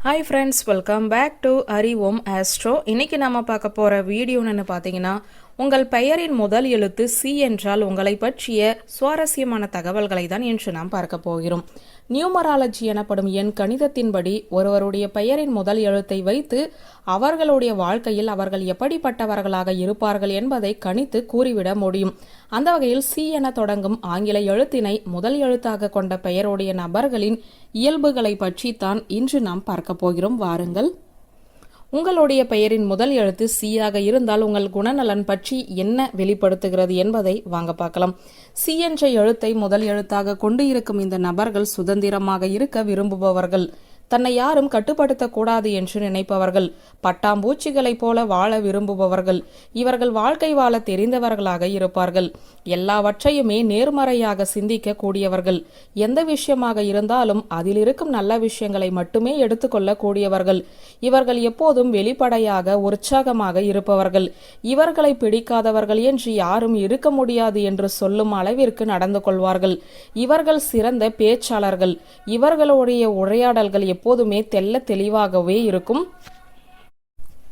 Hi friends welcome back to அறிவோம் Astro இன்னைக்கு நம்ம பார்க்க போகிற வீடியோன்னு பார்த்தீங்கன்னா உங்கள் பெயரின் முதல் எழுத்து சி என்றால் உங்களை பற்றிய சுவாரஸ்யமான தகவல்களை தான் இன்று நாம் பார்க்க போகிறோம். நியூமராலஜி எனப்படும் எண் கணிதத்தின்படி ஒருவருடைய பெயரின் முதல் எழுத்தை வைத்து அவர்களுடைய வாழ்க்கையில் அவர்கள் எப்படிப்பட்டவர்களாக இருப்பார்கள் என்பதை கணித்து கூறிவிட முடியும். அந்த வகையில் சி என தொடங்கும் ஆங்கில எழுத்தினை முதல் எழுத்தாக கொண்ட பெயருடைய நபர்களின் இயல்புகளை தான் இன்று நாம் பார்க்க போகிறோம். வாருங்கள். உங்களுடைய பெயரின் முதல் எழுத்து சியாக இருந்தால் உங்கள் குணநலன் பற்றி என்ன வெளிப்படுத்துகிறது என்பதை வாங்க பார்க்கலாம். சி என்ற எழுத்தை முதல் எழுத்தாக கொண்டு இருக்கும் இந்த நபர்கள் சுதந்திரமாக இருக்க விரும்புபவர்கள். தன்னை யாரும் கட்டுப்படுத்தக்கூடாது என்று நினைப்பவர்கள். பட்டாம்பூச்சிகளைப் போல வாழ விரும்புபவர்கள். இவர்கள் வாழ்க்கை வாழ தெரிந்தவர்களாக இருப்பார்கள். எல்லாவற்றையுமே நேர்மறையாக சிந்திக்க கூடியவர்கள் எந்த விஷயமாக இருந்தாலும் அதில் இருக்கும் நல்ல விஷயங்களை மட்டுமே எடுத்துக்கொள்ள கூடியவர்கள் இவர்கள் எப்போதும் வெளிப்படையாக உற்சாகமாக இருப்பவர்கள். இவர்களை பிடிக்காதவர்கள் என்று யாரும் இருக்க முடியாது என்று சொல்லும் அளவிற்கு நடந்து கொள்வார்கள். இவர்கள் சிறந்த பேச்சாளர்கள். இவர்களுடைய உரையாடல்கள் எப்போதுமே தெல்ல தெளிவாகவே இருக்கும்.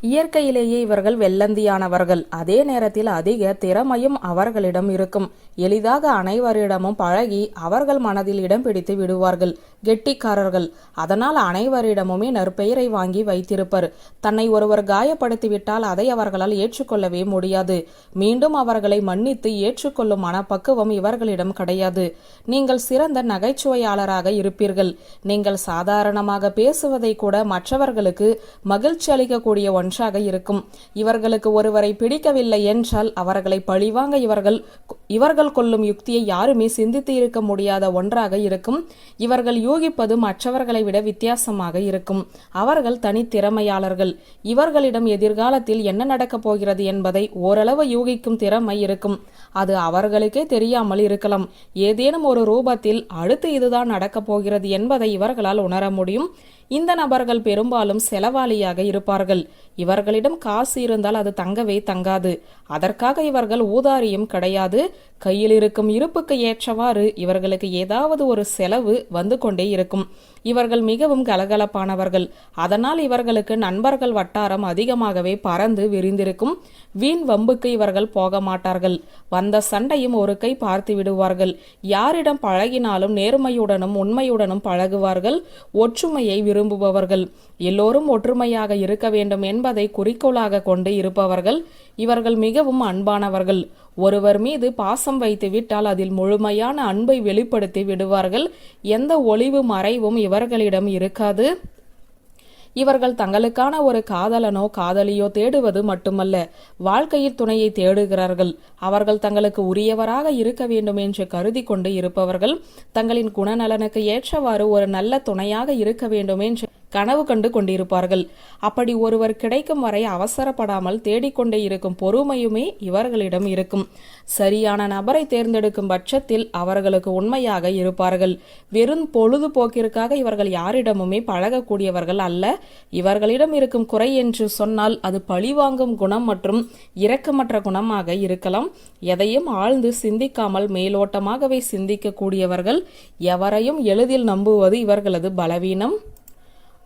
இயற்கையிலேயே இவர்கள் வெள்ளந்தியானவர்கள். அதே நேரத்தில் அதிக திறமையும் அவர்களிடம் இருக்கும். எளிதாக அனைவரிடமும் பழகி அவர்கள் மனதில் இடம் பிடித்து விடுவார்கள். கெட்டிக்காரர்கள். அதனால் அனைவரிடமுமே நற்பெயரை வாங்கி வைத்திருப்பர். தன்னை ஒருவர் காயப்படுத்திவிட்டால் அதை அவர்களால் ஏற்றுக்கொள்ளவே முடியாது. மீண்டும் அவர்களை மன்னித்து ஏற்றுக்கொள்ளும் மனப்பக்குவம் இவர்களிடம் கிடையாது. நீங்கள் சிறந்த நகைச்சுவையாளராக இருப்பீர்கள். நீங்கள் சாதாரணமாக பேசுவதை கூட மற்றவர்களுக்கு மகிழ்ச்சி அளிக்கக்கூடிய ஒன்றாக இருக்கும். இவர்களுக்கு ஒருவரை பிடிக்கவில்லை என்றால் அவர்களை பழிவாங்க இவர்கள் இவர்கள் கொள்ளும் யுக்தியை யாருமே சிந்தித்து இருக்க முடியாத ஒன்றாக இருக்கும். இவர்கள் யூகிப்பது மற்றவர்களை விட வித்தியாசமாக இருக்கும். அவர்கள் தனித்திறமையாளர்கள். இவர்களிடம் எதிர்காலத்தில் என்ன நடக்கப் போகிறது என்பதை ஓரளவு யூகிக்கும் திறமை இருக்கும். அது அவர்களுக்கே தெரியாமல் இருக்கலாம். ஏதேனும் ஒரு ரூபத்தில் அடுத்து இதுதான் நடக்கப் போகிறது என்பதை இவர்களால் உணர முடியும். இந்த நபர்கள் பெரும்பாலும் செலவாளியாக இருப்பார்கள். இவர்களிடம் காசு இருந்தால் அது தங்கவே தங்காது. அதற்காக இவர்கள் ஊதாரியும் கிடையாது. கையில் இருக்கும் இருப்புக்கு ஏற்றவாறு இவர்களுக்கு ஏதாவது ஒரு செலவு வந்து கொண்டே இருக்கும். இவர்கள் மிகவும் கலகலப்பானவர்கள். அதனால் இவர்களுக்கு நண்பர்கள் வட்டாரம் அதிகமாகவே பறந்து விரிந்திருக்கும். வீண் வம்புக்கு இவர்கள் போக மாட்டார்கள் வந்த சண்டையும் ஒரு கை பார்த்து விடுவார்கள். யாரிடம் பழகினாலும் நேர்மையுடனும் உண்மையுடனும் பழகுவார்கள். ஒற்றுமையை விரும்புபவர்கள். எல்லோரும் ஒற்றுமையாக இருக்க வேண்டும் என்பதை குறிக்கோளாக கொண்டு இருப்பவர்கள். இவர்கள் மிகவும் அன்பானவர்கள். ஒருவர் மீது பாசம் வைத்து விட்டால் அதில் முழுமையான அன்பை வெளிப்படுத்தி விடுவார்கள். எந்த ஒளிவு மறைவும் இவர்களிடம் இருக்காது. இவர்கள் தங்களுக்கான ஒரு காதலனோ காதலியோ தேடுவது மட்டுமல்ல வாழ்க்கையில் துணையை தேடுகிறார்கள். அவர்கள் தங்களுக்கு உரியவராக இருக்க வேண்டும் என்று கருதி கொண்டு இருப்பவர்கள் தங்களின் குணநலனுக்கு ஏற்றவாறு ஒரு நல்ல துணையாக இருக்க வேண்டும் என்று கனவு கண்டு கொண்டிருப்பார்கள். அப்படி ஒருவர் கிடைக்கும் வரை அவசரப்படாமல் தேடிக்கொண்டே இருக்கும் பொறுமையுமே இவர்களிடம் இருக்கும். சரியான நபரை தேர்ந்தெடுக்கும் பட்சத்தில் அவர்களுக்கு உண்மையாக இருப்பார்கள். வெறும் பொழுதுபோக்கிற்காக இவர்கள் யாரிடமுமே பழகக்கூடியவர்கள் அல்ல. இவர்களிடம் இருக்கும் குறை என்று சொன்னால் அது பழிவாங்கும் குணம் மற்றும் இரக்கமற்ற குணமாக இருக்கலாம். எதையும் ஆழ்ந்து சிந்திக்காமல் மேலோட்டமாகவே சிந்திக்கக்கூடியவர்கள் எவரையும் எளிதில் நம்புவது இவர்களது பலவீனம்.